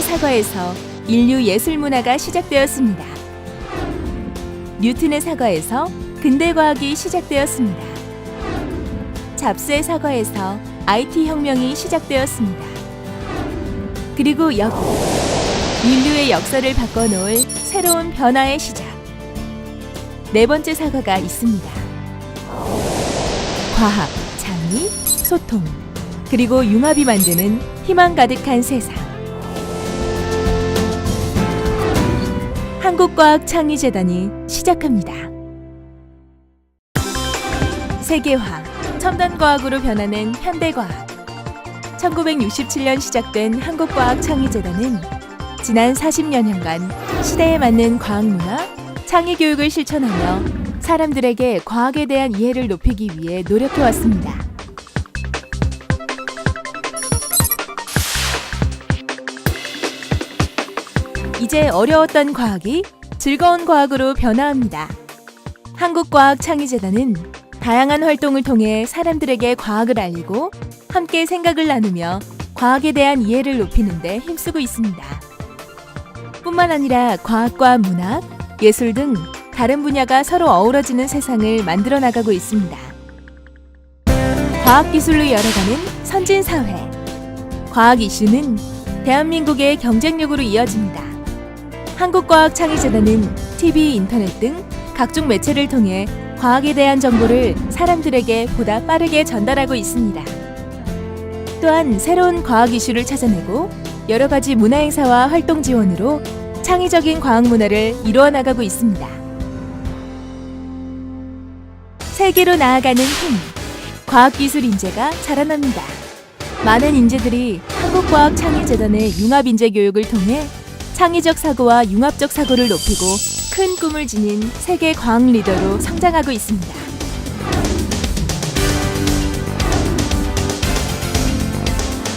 사과에서 인류 예술 문화가 시작되었습니다. 뉴튼의 사과에서 근대 과학이 시작되었습니다. 잡스의 사과에서 IT 혁명이 시작되었습니다. 그리고 여기 인류의 역사를 바꿔놓을 새로운 변화의 시작. 네 번째 사과가 있습니다. 과학, 창의, 소통, 그리고 융합이 만드는 희망 가득한 세상. 한국과학 창의재단이 시작합니다. 세계화, 첨단 과학으로 변하는 현대과학. 1967년 시작된 한국과학 창의재단은 지난 40여년간 시대에 맞는 과학 문화, 창의 교육을 실천하며 사람들에게 과학에 대한 이해를 높이기 위해 노력해왔습니다. 이제 어려웠던 과학이 즐거운 과학으로 변화합니다. 한국과학창의재단은 다양한 활동을 통해 사람들에게 과학을 알리고 함께 생각을 나누며 과학에 대한 이해를 높이는 데 힘쓰고 있습니다. 뿐만 아니라 과학과 문학, 예술 등 다른 분야가 서로 어우러지는 세상을 만들어 나가고 있습니다. 과학 기술로 열어가는 선진 사회. 과학 이슈는 대한민국의 경쟁력으로 이어집니다. 한국과학창의재단은 TV, 인터넷 등 각종 매체를 통해 과학에 대한 정보를 사람들에게 보다 빠르게 전달하고 있습니다. 또한 새로운 과학 이슈를 찾아내고 여러 가지 문화 행사와 활동 지원으로 창의적인 과학 문화를 이루어 나가고 있습니다. 세계로 나아가는 힘, 과학기술 인재가 자라납니다. 많은 인재들이 한국과학창의재단의 융합인재 교육을 통해 창의적 사고와 융합적 사고를 높이고 큰 꿈을 지닌 세계 과학 리더로 성장하고 있습니다.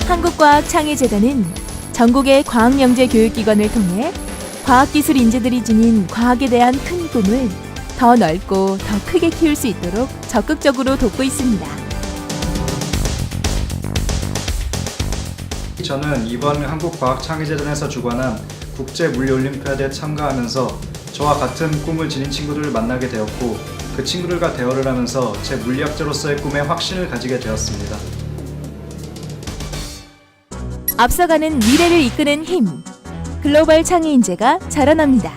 한국과학창의재단은 전국의 과학영재 교육기관을 통해 과학기술 인재들이 지닌 과학에 대한 큰 꿈을 더 넓고 더 크게 키울 수 있도록 적극적으로 돕고 있습니다. 저는 이번 한국과학창의재단에서 주관한 국제 물리올림피아드에 참가하면서 저와 같은 꿈을 지닌 친구들을 만나게 되었고 그 친구들과 대화를 하면서 제 물리학자로서의 꿈에 확신을 가지게 되었습니다. 앞서가는 미래를 이끄는 힘, 글로벌 창의 인재가 자라납니다.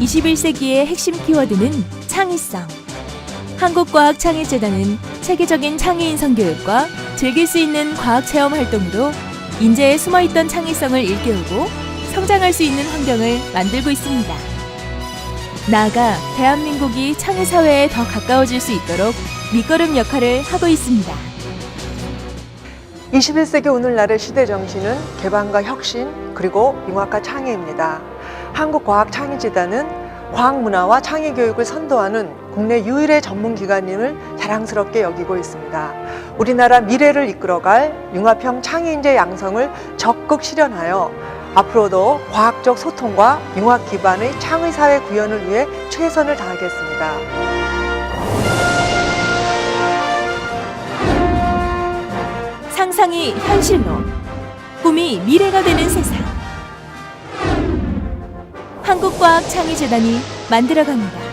21세기의 핵심 키워드는 창의성. 한국과학창의재단은 체계적인 창의인성 교육과 즐길 수 있는 과학 체험 활동으로 인재의 숨어있던 창의성을 일깨우고 성장할 수 있는 환경을 만들고 있습니다. 나아가 대한민국이 창의 사회에 더 가까워질 수 있도록 밑거름 역할을 하고 있습니다. 21세기 오늘날의 시대 정신은 개방과 혁신 그리고 융합과 창의입니다. 한국과학창의재단은 과학문화와 창의교육을 선도하는 국내 유일의 전문기관임을 자랑스럽게 여기고 있습니다. 우리나라 미래를 이끌어갈 융합형 창의인재 양성을 적극 실현하여 앞으로도 과학적 소통과 융합 기반의 창의 사회 구현을 위해 최선을 다하겠습니다. 상상이 현실로, 꿈이 미래가 되는 세상. 한국과학창의재단이 만들어갑니다.